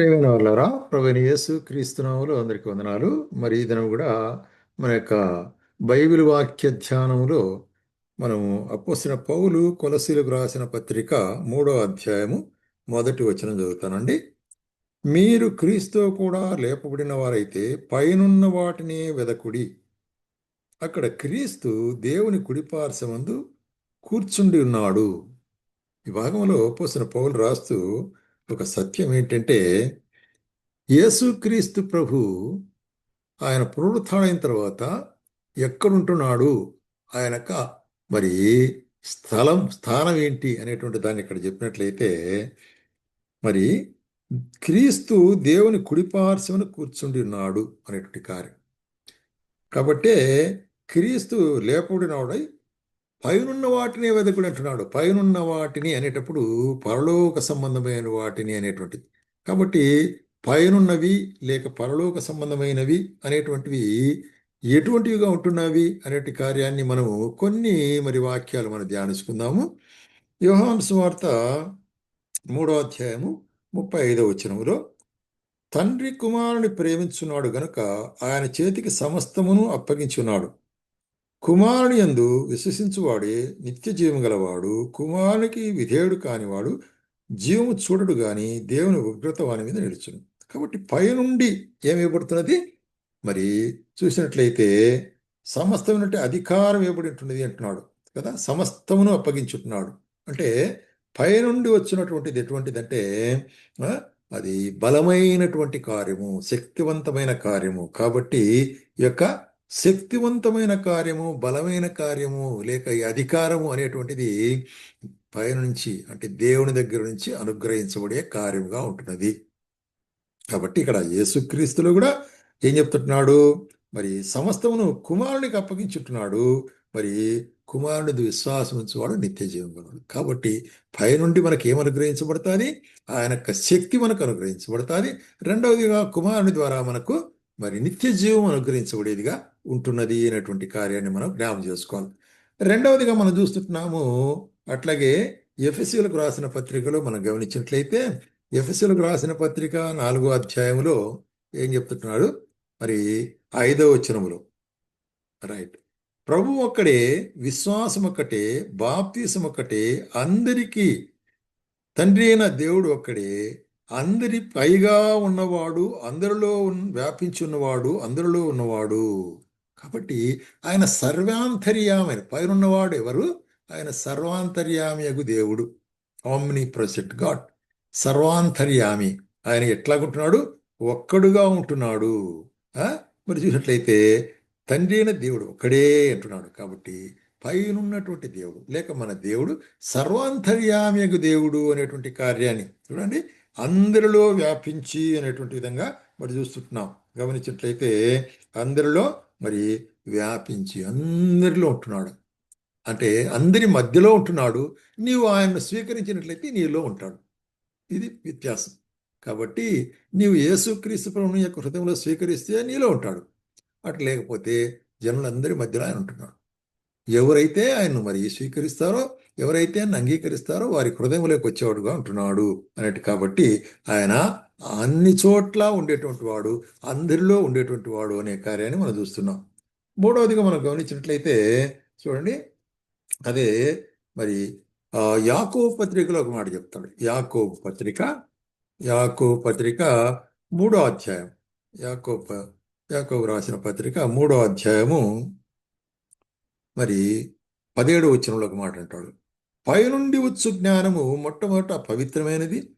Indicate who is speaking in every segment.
Speaker 1: ప్రేమైన వాళ్ళారా ప్రవీణ యేసు క్రీస్తునాములు అందరికీ వందనాలు. మరి ఈ దినం కూడా మన యొక్క బైబిల్ వాక్య ధ్యానంలో మనము అప్పొసిన పౌలు కొలసీలకు రాసిన పత్రిక మూడో అధ్యాయము మొదటి వచనం చదువుతానండి. మీరు క్రీస్తు కూడా లేపబడిన వారైతే పైనున్న వాటిని వెదకుడి. అక్కడ క్రీస్తు దేవుని కుడిపార్శ్వమందు కూర్చుండి ఉన్నాడు. ఈ భాగంలో పోసిన పౌలు రాస్తూ ఒక సత్యం ఏంటంటే యేసుక్రీస్తు ప్రభు ఆయన పునరుత్థానైన తర్వాత ఎక్కడుంటున్నాడు? ఆయనక మరి స్థలం స్థానం ఏంటి అనేటువంటి దాన్ని ఇక్కడ చెప్పినట్లయితే మరి క్రీస్తు దేవుని కుడిపార్శ్వను కూర్చుండి ఉన్నాడు అనేటువంటి కార్యం. కాబట్టే క్రీస్తు లేపబడినవాడై పైనున్న వాటిని వెదకుడు అంటున్నాడు. పైనున్న వాటిని అనేటప్పుడు పరలోక సంబంధమైన వాటిని అనేటువంటిది. కాబట్టి పైనున్నవి లేక పరలోక సంబంధమైనవి అనేటువంటివి ఎటువంటివిగా ఉంటున్నవి అనేటి కార్యాన్ని మనము కొన్ని మరి వాక్యాలు మనం ధ్యానించుకుందాము. యోహాన్ సువార్త మూడో అధ్యాయము ముప్పై ఐదో వచనములో తండ్రి కుమారుని ప్రేమించున్నాడు గనుక ఆయన చేతికి సమస్తమును అప్పగించున్నాడు. కుమారుని యందు విశ్వసించువాడే నిత్య జీవం గలవాడు కుమారునికి విధేయుడు కానివాడు జీవము చూడడు గాని దేవుని ఉగ్రత వాని మీద నిలుచును. కాబట్టి పైనుండి ఏమి ఇవ్వబడుతున్నది మరి చూసినట్లయితే సమస్తమైనటువంటి అధికారం ఇవ్వబడి ఉంటున్నది అంటున్నాడు కదా? సమస్తమును అప్పగించుంటున్నాడు. అంటే పైనుండి వచ్చినటువంటిది ఎటువంటిదంటే అది బలమైనటువంటి కార్యము శక్తివంతమైన కార్యము. కాబట్టి ఈ యొక్క శక్తివంతమైన కార్యము బలమైన కార్యము లేక ఈ అధికారము అనేటువంటిది పైనుంచి అంటే దేవుని దగ్గర నుంచి అనుగ్రహించబడే కార్యముగా ఉంటున్నది. కాబట్టి ఇక్కడ యేసుక్రీస్తులు కూడా ఏం చెప్తున్నాడు మరి సమస్తమును కుమారునికి అప్పగించుంటున్నాడు. మరి కుమారుడి విశ్వాసం ఉంచేవాడు నిత్య జీవం కాబట్టి పైనుండి మనకి ఏం అనుగ్రహించబడుతుంది? ఆయన యొక్క శక్తి మనకు అనుగ్రహించబడుతుంది. రెండవదిగా కుమారుని ద్వారా మనకు మరి నిత్య జీవం అనుగ్రహించబడేదిగా ఉంటున్నది అనేటువంటి కార్యాన్ని మనం జ్ఞాపం చేసుకోవాలి. రెండవదిగా మనం చూస్తున్నాము అట్లాగే ఎఫ్ఎస్సీలకు రాసిన పత్రికలో మనం గమనించినట్లయితే ఎఫ్ఎస్సీలకు రాసిన పత్రిక నాలుగో అధ్యాయంలో ఏం చెప్తున్నాడు? మరి ఐదవ వచనములో. రైట్. ప్రభు ఒక్కడే విశ్వాసం ఒక్కటే బాప్తీసం ఒక్కటే అందరికీ తండ్రి అయిన దేవుడు ఒక్కడే అందరి పైగా ఉన్నవాడు అందరిలో వ్యాపించి ఉన్నవాడు అందరిలో ఉన్నవాడు. కాబట్టి ఆయన సర్వాంతర్యామైన పైనున్నవాడు ఎవరు? ఆయన సర్వాంతర్యామియగు దేవుడు. ఆమ్ని ప్రొసెట్ గాడ్ సర్వాంతర్యామి. ఆయన ఎట్లాగుంటున్నాడు ఒక్కడుగా ఉంటున్నాడు. మరి చూసినట్లయితే తండ్రి అయిన దేవుడు ఒక్కడే అంటున్నాడు కాబట్టి పైనున్నటువంటి దేవుడు లేక మన దేవుడు సర్వాంతర్యామియగు దేవుడు అనేటువంటి కార్యాన్ని చూడండి. అందరిలో వ్యాపించి అనేటువంటి విధంగా మరి చూస్తుంటున్నాం. గమనించినట్లయితే అందరిలో మరి వ్యాపించి అందరిలో ఉంటున్నాడు. అంటే అందరి మధ్యలో ఉంటున్నాడు. నీవు ఆయన్ను స్వీకరించినట్లయితే నీలో ఉంటాడు. ఇది వ్యత్యాసం. కాబట్టి నీవు యేసుక్రీస్తు ప్రభుని యొక్క హృదయంలో స్వీకరిస్తే నీలో ఉంటాడు. అటు లేకపోతే జనులందరి మధ్యలో ఆయన ఉంటున్నాడు. ఎవరైతే ఆయన్ను మరి స్వీకరిస్తారో ఎవరైతే ఆయన అంగీకరిస్తారో వారి హృదయంలోకి వచ్చేవాడుగా ఉంటున్నాడు అన్నట్టు. కాబట్టి ఆయన అన్ని చోట్ల ఉండేటువంటి వాడు అందరిలో ఉండేటువంటి వాడు అనే కార్యాన్ని మనం చూస్తున్నాం. మూడవదిగా మనం గమనించినట్లయితే చూడండి అదే మరి యాకో పత్రికలో ఒక మాట చెప్తాడు. యాకో పత్రిక యాకో పత్రిక మూడో అధ్యాయం. యాకో యాకోబు రాసిన పత్రిక మూడో అధ్యాయము మరి పదిహేడు వచ్చినంలో ఒక మాట అంటాడు. పైనుండి వచ్చు జ్ఞానము మొట్టమొదట పవిత్రమైనది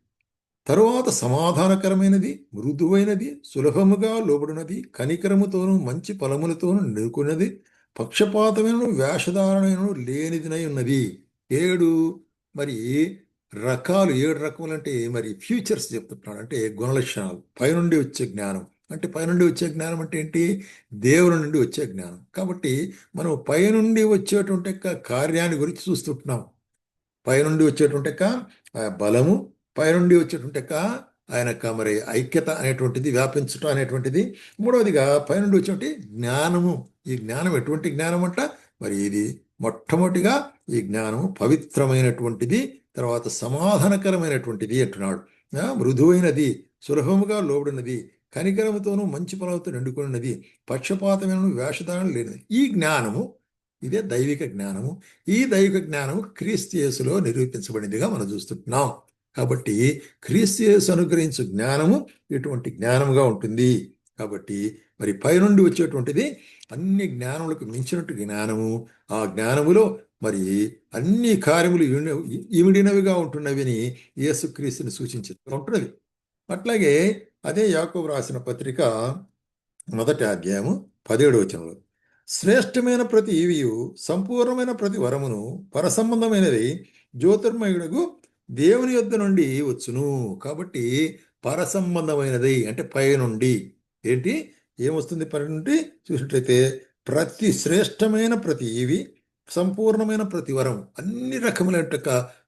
Speaker 1: తరువాత సమాధానకరమైనది మృదువైనది సులభముగా లోబడినది కనికరముతోనూ మంచి ఫలములతోనూ నిలుకున్నది పక్షపాతమైన వేషధారణను లేనిదినై ఉన్నది. ఏడు మరి రకాలు ఏడు రకములు అంటే మరి ఫ్యూచర్స్ చెప్తున్నాడు. అంటే గుణలక్షణాలు. పైనుండి వచ్చే జ్ఞానం. అంటే పైనుండి వచ్చే జ్ఞానం అంటే ఏంటి? దేవుని నుండి వచ్చే జ్ఞానం. కాబట్టి మనం పైనుండి వచ్చేటువంటి కార్యాన్ని గురించి చూస్తుంటున్నాం. పైనుండి వచ్చేటువంటి బలము పైనుండి వచ్చేటువంటి ఆయన మరి ఐక్యత అనేటువంటిది వ్యాపించటం అనేటువంటిది. మూడవదిగా పైనుండి వచ్చేటువంటి జ్ఞానము. ఈ జ్ఞానం ఎటువంటి జ్ఞానం అంట? మరి ఇది మొట్టమొదటిగా ఈ జ్ఞానము పవిత్రమైనటువంటిది తర్వాత సమాధానకరమైనటువంటిది అంటున్నాడు. మృదువైనది సులభముగా లోబడినది కనికరముతోనూ మంచి పనులతో నిండుకున్నది పక్షపాతమైన వేషధారణ లేనిది. ఈ జ్ఞానము ఇదే దైవిక జ్ఞానము. ఈ దైవిక జ్ఞానము క్రీస్తియేసులో నిరూపించబడిందిగా మనం చూస్తున్నాం కాబట్టి క్రీస్తు అనుగ్రహించు జ్ఞానము ఇటువంటి జ్ఞానముగా ఉంటుంది. కాబట్టి మరి పైనుండి వచ్చేటువంటిది అన్ని జ్ఞానములకు మించినట్టు జ్ఞానము. ఆ జ్ఞానములో మరి అన్ని కార్యములు ఇమిడి- ఇమిడినవిగా ఉంటున్నవిని యేసుక్రీస్తుని సూచించి ఉంటున్నవి. అట్లాగే అదే యాకోబు రాసిన పత్రిక మొదటి అధ్యాయము పదిహేడు వచనంలో శ్రేష్టమైన ప్రతి ఈవియు సంపూర్ణమైన ప్రతి వరమును పరసంబంధమైనది జ్యోతిర్మయుడుగు దేవుని యొద్ద నుండి వచ్చును. కాబట్టి పరసంబంధమైనది అంటే పైనుండి. ఏంటి? ఏమొస్తుంది పై నుండి చూసినట్లయితే ప్రతి శ్రేష్టమైన ప్రతి ఈవి సంపూర్ణమైన ప్రతి వరం అన్ని రకములైన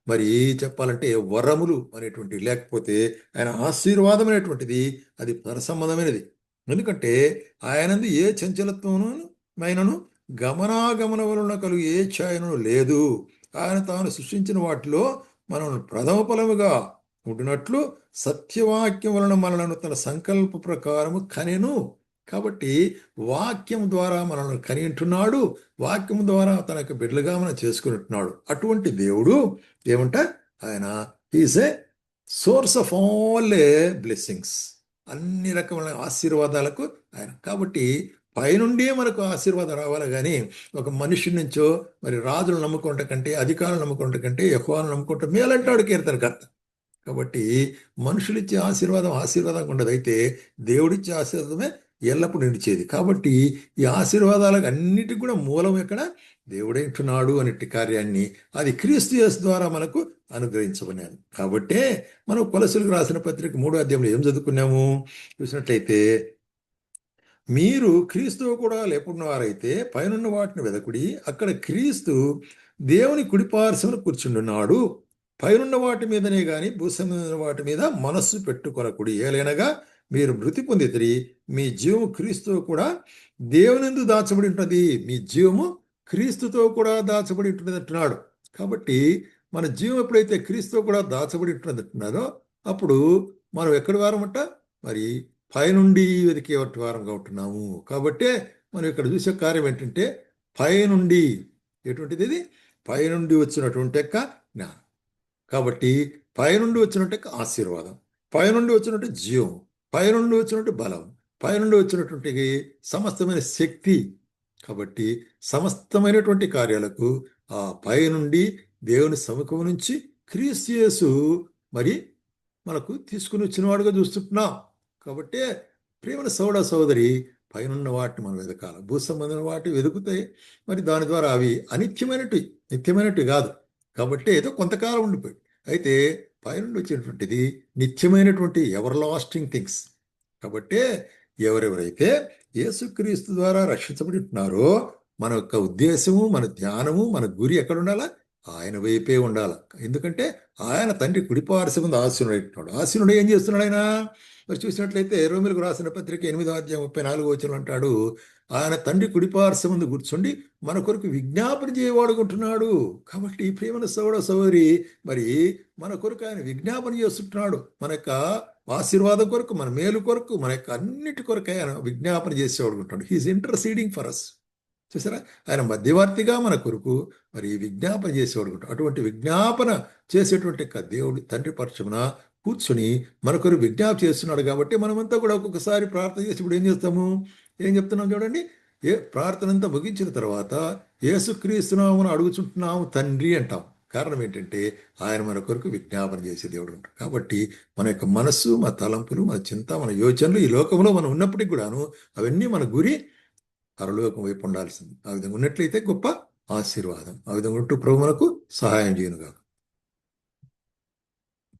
Speaker 1: మరి చెప్పాలంటే వరములు అనేటువంటి లేకపోతే ఆయన ఆశీర్వాదం అనేటువంటిది అది పరసంబంధమైనది. ఎందుకంటే ఆయనందు ఏ చంచలత్వమును మైనను గమనాగమన వలన కలుగు ఏ ఛాయను లేదు. ఆయన తాను సృష్టించిన వాటిలో మనను ప్రథమ ఫలముగా ఉండినట్లు సత్యవాక్యం వలన మనలను తన సంకల్ప ప్రకారము కనెను. కాబట్టి వాక్యం ద్వారా మనల్ని కనింటున్నాడు వాక్యం ద్వారా తన యొక్క బిడ్డలుగా మనం చేసుకుంటున్నాడు అటువంటి దేవుడు ఏమంట? ఆయన is a source of all a blessings. అన్ని రకమైన ఆశీర్వాదాలకు ఆయన. కాబట్టి పైనుండే మనకు ఆశీర్వాదం రావాలి కానీ ఒక మనిషి నుంచో మరి రాజులు నమ్ముకుంట కంటే అధికారులు నమ్ముకుంట కంటే ఎక్కువను నమ్ముకుంటే మేలంటాడు కీర్తనకర్త కాబట్టి మనుషులు ఇచ్చే ఆశీర్వాదం ఆశీర్వాదం ఉండదు. అయితే దేవుడిచ్చే ఆశీర్వాదమే ఎల్లప్పుడూ నిలిచేది. కాబట్టి ఈ ఆశీర్వాదాలకు అన్నిటికి కూడా మూలం ఎక్కడ? దేవుడేంటున్నాడు అనేటి కార్యాన్ని అది క్రీస్తు యేసు ద్వారా మనకు అనుగ్రహించబడినాను కాబట్టే మనం కొలసులకు రాసిన పత్రిక మూడో అధ్యాయంలో ఏం చదువుకున్నాము? చూసినట్లయితే మీరు క్రీస్తు కూడా లేకున్న వారైతే పైనున్న వాటిని వెదకుడి అక్కడ క్రీస్తు దేవుని కుడిపార్శ్వను కూర్చుండున్నాడు. పైనున్న వాటి మీదనే గాని భూసమైన వాటి మీద మనస్సు పెట్టుకొనకుడి. ఏలైనగా మీరు మృతి పొందితిరి. మీ జీవము క్రీస్తు కూడా దేవునిందు దాచబడి ఉంటుంది. మీ జీవము క్రీస్తుతో కూడా దాచబడి ఉంటుంది అంటున్నాడు. కాబట్టి మన జీవం ఎప్పుడైతే క్రీస్తుతో కూడా దాచబడి ఉంటుంది అంటున్నారో అప్పుడు మనం ఎక్కడి వారమంట? మరి పైనుండి వెతికే వారంగా ఉంటున్నాము కాబట్టే మనం ఇక్కడ చూసే కార్యం ఏంటంటే పైనుండి ఎటువంటిది ఇది? పైనుండి వచ్చినటువంటి యొక్క జ్ఞానం. కాబట్టి పైనుండి వచ్చినట్టు యొక్క ఆశీర్వాదం పైనుండి వచ్చినట్టు జీవం పైనుండి వచ్చినట్టు బలం పైనుండి వచ్చినటువంటి సమస్తమైన శక్తి. కాబట్టి సమస్తమైనటువంటి కార్యాలకు ఆ పైనుండి దేవుని సముఖం నుంచి క్రీస్తు మరి మనకు తీసుకుని వచ్చినవాడుగా చూస్తుంటున్నాం కాబట్టి ప్రేమను సోడ సోదరి పైనున్న వాటిని మనం వెతకాలి. భూ సంబంధమైన వాటి వెతుకుతాయి మరి దాని ద్వారా అవి అనిత్యమైనట్టు నిత్యమైనట్టు కాదు. కాబట్టి ఏదో కొంతకాలం ఉండిపోయి అయితే పైనుండి వచ్చినటువంటిది నిత్యమైనటువంటి ఎవర్ లాస్టింగ్ థింగ్స్. కాబట్టి ఎవరెవరైతే యేసుక్రీస్తు ద్వారా రక్షించబడి ఉంటున్నారో మన యొక్క ఉద్దేశము మన ధ్యానము మన గురి ఎక్కడ ఉండాలా? ఆయన వైపే ఉండాలి. ఎందుకంటే ఆయన తండ్రి కుడిపార్శ్వ ముందు ఆశీనుడైతున్నాడు ఆశీనుడు ఏం చేస్తున్నాడు ఆయన? మరి చూసినట్లయితే రోమిలకు రాసిన పత్రిక ఎనిమిదో అధ్యాయం ముప్పై నాలుగు వచ్చిన అంటాడు ఆయన తండ్రి కుడిపార్శ్వ ముందు కూర్చుండి మన కొరకు విజ్ఞాపన చేయవాడుకుంటున్నాడు. కాబట్టి ఈ ప్రేమల సోడ సోదరి మరి మన కొరకు ఆయన విజ్ఞాపన చేస్తుంటున్నాడు. మన యొక్క ఆశీర్వాదం కొరకు మన మేలు కొరకు మన యొక్క అన్నిటి కొరకు ఆయన విజ్ఞాపన చేసేవాడుకుంటున్నాడు. He is interceding for us చూసారా? ఆయన మధ్యవర్తిగా మన కొరకు మరి విజ్ఞాపన చేసేవాడు అటువంటి విజ్ఞాపన చేసేటువంటి యొక్క దేవుడి తండ్రి పరచమున కూర్చొని మరొకరు కొరకు విజ్ఞాపన చేస్తున్నాడు కాబట్టి మనమంతా కూడా ఒక్కొక్కసారి ప్రార్థన చేసి ఇప్పుడు ఏం చేస్తాము? ఏం చెప్తున్నాం చూడండి? ఏ ప్రార్థన అంతా ముగించిన తర్వాత ఏసుక్రీస్తున్నామని అడుగుచుంటున్నాము తండ్రి అంటాం. కారణం ఏంటంటే ఆయన మన కొరకు విజ్ఞాపన చేసే దేవుడు ఉంటాడు. కాబట్టి మన యొక్క మనస్సు మన తలంపులు మన చింత మన యోచనలు ఈ లోకంలో మనం ఉన్నప్పటికీ కూడాను అవన్నీ మన గురి పరలోకం వైపు ఉండాల్సింది. ఆ విధంగా ఉన్నట్లయితే గొప్ప ఆశీర్వాదం. ఆ విధంగా ఉంటూ ప్రభు మనకు సహాయం చేయను కాదు